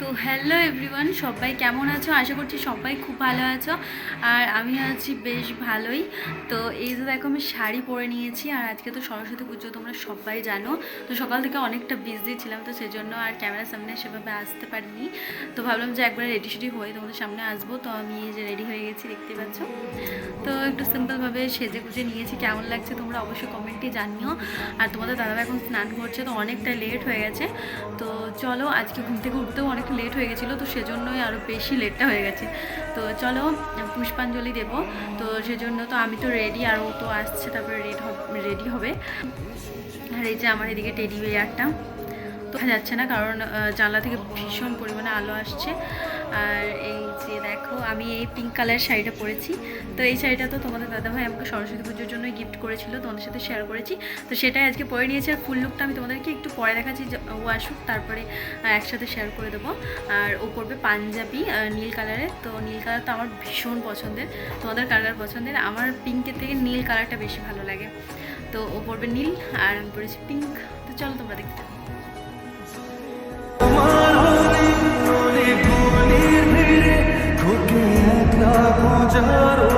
তো hello everyone সবাই কেমন আছো? আশা করছি সবাই খুব ভালো আছো। আর আমি আছি বেশ ভালোই। তো এই যে দেখো, আমি শাড়ি পরে নিয়েছি আর আজকে তো সরস্বতী পুজো, তোমরা সবাই জানো। তো সকাল থেকে অনেকটা বিজি ছিলাম, তো সেজন্য আর ক্যামেরার সামনে সেভাবে আসতে পারিনি। তো ভাবলাম যে একবার রেডি সেডি হয়ে তোমাদের সামনে আসব। তো আমি এই যে রেডি হয়ে গেছি, দেখতে পাচ্ছ? তো একটু সিম্পলভাবে সেজে গুজে নিয়েছি। কেমন লাগছে তোমরা অবশ্যই কমেন্টে জানিও। আর তোমাদের দাদাভাই এখন স্নান করছে, তো অনেকটা লেট হয়ে গেছে। তো চলো, আজকে ঘুম থেকে উঠতেও অনেক লেট হয়ে গেছিল, তো সেজন্যই আরও বেশি লেটটা হয়ে গেছে। তো চলো, পুষ্পাঞ্জলি দেবো। তো সেজন্য তো আমি তো রেডি আর ও তো আসছে, তারপরে রেড রেডি হবে। আর এই যে আমার এদিকে টেডি বিয়ারটা তো যাচ্ছে না, কারণ জানলা থেকে ভীষণ পরিমাণে আলো আসছে। আর এই দেখো, আমি এই পিঙ্ক কালার শাড়িটা পরেছি। তো এই শাড়িটা তো তোমাদের দাদাভাই আমাকে সরস্বতী পুজোর জন্য গিফট করেছিল তোমাদের সাথে শেয়ার করেছি। তো সেটাই আজকে পরে নিয়েছি আর ফুল লুকটা আমি তোমাদেরকে একটু পরে দেখাচ্ছি ও আসুক, তারপরে একসাথে শেয়ার করে দেবো। আর ও পরবে পাঞ্জাবি নীল কালারের তো নীল কালার তো আমার ভীষণ পছন্দের, তোমাদের কালার পছন্দের? আমার পিঙ্কের থেকে নীল কালারটা বেশি ভালো লাগে। তো ও পরবে নীল, আর আমি পরেছি পিঙ্ক তো চলো তোমরা দেখতে খোঁজারো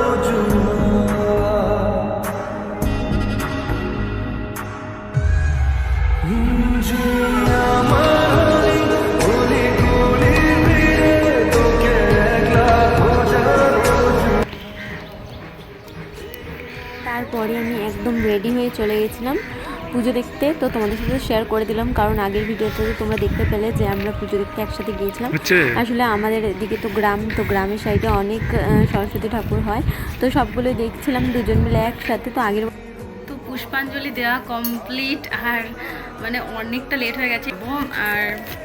তারপরে আমি একদম রেডি হয়ে চলে গেছিলাম। পুজো দেখতে তো তোমাদের সাথে শেয়ার করে দিলাম। কারণ আগের ভিডিওতে তো তোমরা দেখতে পেলে যে আমরা পুজো দেখতে একসাথে গিয়েছিলাম। আসলে আমাদের এদিকে তো গ্রাম তো গ্রামের সাইডে অনেক সরস্বতী ঠাকুর হয়। তো সবগুলো দেখছিলাম দুজন মিলে একসাথে তো আগের তো পুষ্পাঞ্জলি দেওয়া কমপ্লিট আর মানে অনেকটা লেট হয়ে গেছে। এবং আর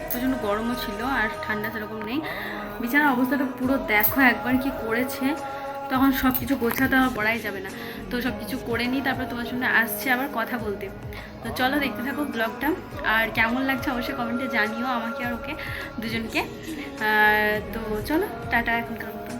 প্রচণ্ড গরমও ছিল আর ঠান্ডা সেরকম নেই। বিছানার অবস্থাটা পুরো দেখো একবার কি করেছে। তখন সব কিছু গোছাতে আমার পড়াই যাবে না। তো সব কিছু করে নিই, তারপর তোমার সঙ্গে আসছে আবার কথা বলতে। তো চলো দেখতে থাকো ব্লগটা। আর কেমন লাগছে অবশ্যই কমেন্টে জানিও আমাকে আর ওকে দুজনকে। তো চলো, টাটা এখনকার মতো।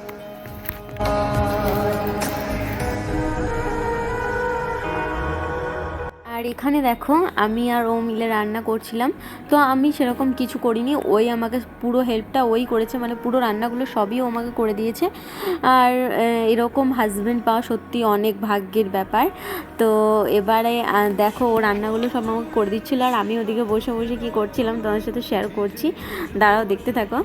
এখানে দেখো, আমি আর ও মিলে রান্না করছিলাম। তো আমি সেরকম কিছু করিনি। ওই আমাকে পুরো হেল্পটা ওই করেছে। মানে পুরো রান্নাগুলো সবই ও আমাকে করে দিয়েছে। আর এরকম হাজব্যান্ড পাওয়া সত্যি অনেক ভাগ্যের ব্যাপার। তো এবারে দেখো, ও রান্নাগুলো সব আমাকে করে দিচ্ছিল। আর আমি ওদিকে বসে বসে কী করছিলাম তোমার সাথে শেয়ার করছি। দাঁড়াও, দেখতে থাকো।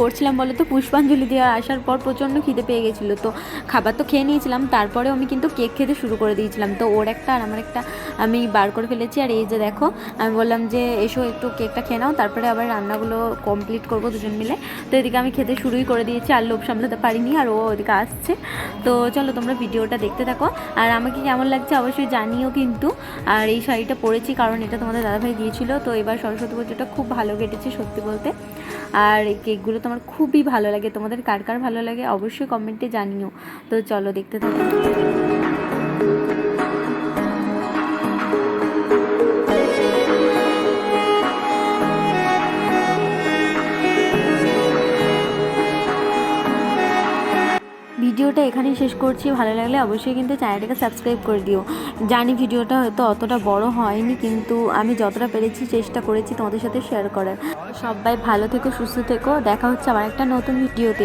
করছিলাম বলো তো, পুষ্পাঞ্জলি দেওয়া আসার পর প্রচণ্ড খিদে পেয়ে গেছিল। তো খাবার তো খেয়ে নিয়েছিলাম তারপরেও আমি কিন্তু কেক খেতে শুরু করে দিয়েছিলাম। তো ওর একটা আর আমার একটা আমি বার করে ফেলেছি। আর এই যে দেখো, আমি বললাম যে, এসো একটু কেকটা খেয়ে নাও, তারপরে আবার রান্নাগুলো কমপ্লিট করব দুজন মিলে। তো এদিকে আমি খেতে শুরুই করে দিয়েছি, আর লোভ সামলাতে পারিনি, আর ও ওদিকে আসছে। তো চলো তোমরা ভিডিওটা দেখতে থাকো। আর আমাকে কেমন লাগছে অবশ্যই জানিও কিন্তু। আর এই শাড়িটা পরেছি কারণ এটা তোমাদের দাদাভাই দিয়েছিল। তো এবার সরস্বতী পুজোটা খুব ভালো কেটেছে সত্যি বলতে। আর কেকগুলো তো আমার খুবই ভালো লাগে। তোমাদের কার কার ভালো লাগে অবশ্যই কমেন্টে জানিও। তো চলো দেখতে থাকো। ভিডিওটা এখানেই শেষ করছি। ভালো লাগলে অবশ্যই কিন্তু চ্যানেলটাকে সাবস্ক্রাইব করে দিও। জানি ভিডিওটা হয়তো অতটা বড় হয়নি, কিন্তু আমি যতটা পেরেছি চেষ্টা করেছি তোমাদের সাথে শেয়ার করার। সবাই ভালো থেকো, সুস্থ থেকো। দেখা হচ্ছে আমার একটা নতুন ভিডিওতে।